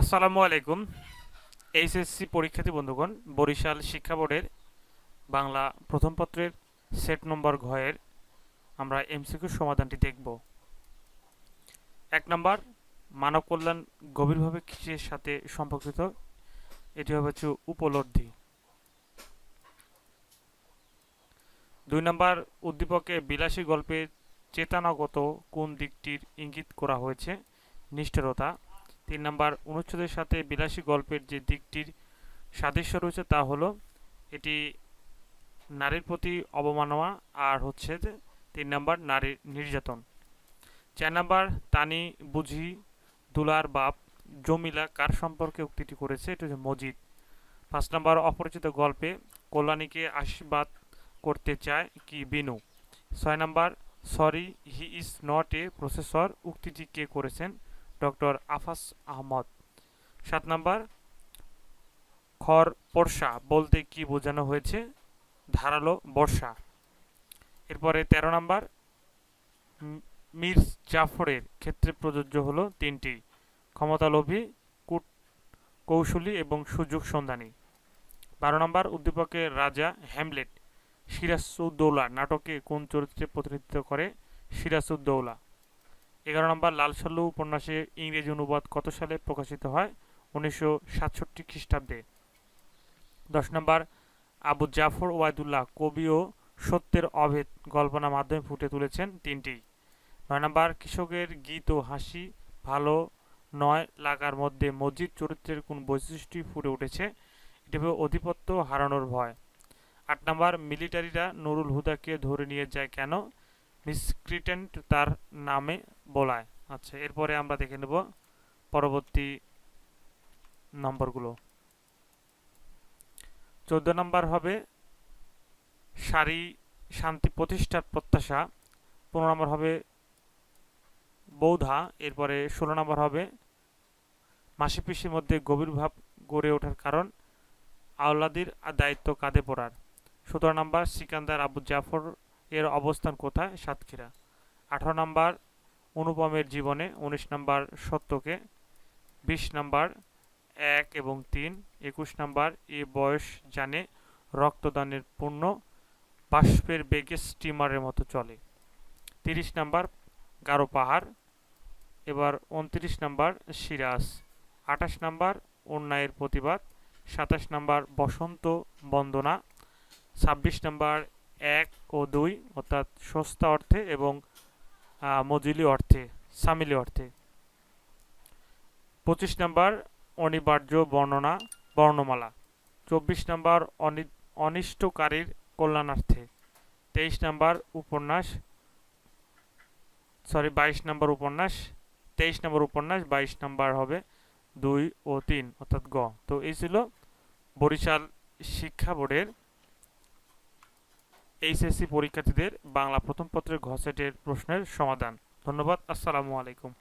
আসসালামু আলাইকুম, এইচএসসি পরীক্ষার্থী বন্ধুগণ, বরিশাল শিক্ষা বোর্ডের বাংলা প্রথম পত্রের সেট নম্বর ঘয়ের আমরা এমসিকিউ সমাধানটি দেখব। এক নম্বর, মানব কল্যাণ গভীরভাবে কৃষির সাথে সম্পর্কিত? এটি হবে হচ্ছে উপলব্ধি। দুই নম্বর, উদ্দীপকে বিলাসী গল্পে চেতনাগত কোন দিকটির ইঙ্গিত করা হয়েছে? নিষ্ঠুরতা। তিন নম্বর অনুচ্ছেদের সাথে বিলাসী গল্পের যে দিকটির সাদৃশ্য রয়েছে তা হলো, এটি নারীর প্রতি অবমাননা আর হচ্ছে যে তিন নম্বর নারীর নির্যাতন। চার নম্বর তানি, বুঝি, দুলার বাপ, জমিলা কার সম্পর্কে উক্তিটি করেছে? এটা হচ্ছে মজিদ। পাঁচ নম্বর অপরিচিত গল্পে কল্যাণীকে আশীর্বাদ করতে চায় কি বিনু? ছয় নম্বর, sorry, he is not a processor, উক্তিটি কে করেছেন? ডক্টর আফাস আহমদ। সাত নম্বর খর বর্ষা বলতে কি বোঝানো হয়েছে? ধারালো বর্ষা। এরপরে ১৩ নম্বর মির জাফরের ক্ষেত্রে প্রযোজ্য হলো তিনটি, ক্ষমতালোভী, কুট কৌশলী এবং সুযোগ সন্ধানী। বারো নম্বর, উদ্দীপকের রাজা হ্যামলেট, সিরাজউদ্দৌলা নাটকে কোন চরিত্রে প্রতিনিধিত্ব করে? সিরাজউদ্দৌলা। এগারো নম্বর লাল সাল্লু উপন্যাসে ইংরেজি অনুবাদ কত সালে প্রকাশিত হয়? উনিশশো সাতষট্টি খ্রিস্টাব্দে। দশ নম্বর, আবু জাফর ওয়াইদুল্লাহ কবি ও সত্যের অভেদ গল্পনার মাধ্যমে ফুটে তুলেছেন তিনটি। নয় নম্বর, কৃষকের গীত ও হাসি ভালো নয় লাগার মধ্যে মসজিদ চরিত্রের কোন বৈশিষ্ট্য ফুটে উঠেছে? এটি হবে অধিপত্য হারানোর ভয়। আট নম্বর, মিলিটারিরা নুরুল হুদাকে ধরে নিয়ে যায় কেন? মিসক্রিটেন্ট তার নামে বলায়। আচ্ছা এরপরে আমরা দেখে নেব পরবর্তী নম্বরগুলো। চোদ্দ নম্বর হবে সারি শান্তি প্রতিষ্ঠার প্রত্যাশা। পনেরো নম্বর হবে বৌধা। এরপরে ষোলো নম্বর হবে মাসি পিসির মধ্যে গভীর ভাব গড়ে ওঠার কারণ আওলাদির দায়িত্ব কাঁধে পড়ার। সতেরো নম্বর সিকান্দার আবু জাফর এর অবস্থান কোথায়? সাতক্ষীরা। আঠারো নম্বর, অনুপমের জীবনে, উনিশ নম্বর, সত্যকে, বিশ নম্বর, এক এবং তিন, একুশ নম্বর, এ বয়স জানে রক্তদানের পূর্ণ বাষ্পের বেগে স্টিমারের মতো চলে। তিরিশ নম্বর, গারো পাহাড়, এবার উনত্রিশ নম্বর, সিরাজ। আঠাশ নম্বর, অন্যায়ের প্রতিবাদ। সাতাশ নম্বর, বসন্ত বন্দনা। ছাব্বিশ নম্বর এক ও দুই, অর্থাৎ সস্তা অর্থে এবং মজুলি অর্থে, সামিলি অর্থে। পঁচিশ নম্বর, অনিবার্য বর্ণনা, বর্ণমালা। চব্বিশ নম্বর অনিষ্টকারীর কল্যাণার্থে। তেইশ নম্বর, উপন্যাস, সরি, বাইশ নম্বর উপন্যাস, তেইশ নম্বর উপন্যাস, বাইশ নম্বর হবে দুই ও তিন, অর্থাৎ গ। তো এই ছিল বরিশাল শিক্ষা বোর্ডের এইচএসসি পরীক্ষার্থীদের বাংলা প্রথম পত্রের ঘ সেটের প্রশ্নের সমাধান। ধন্যবাদ আসসালামু আলাইকুম।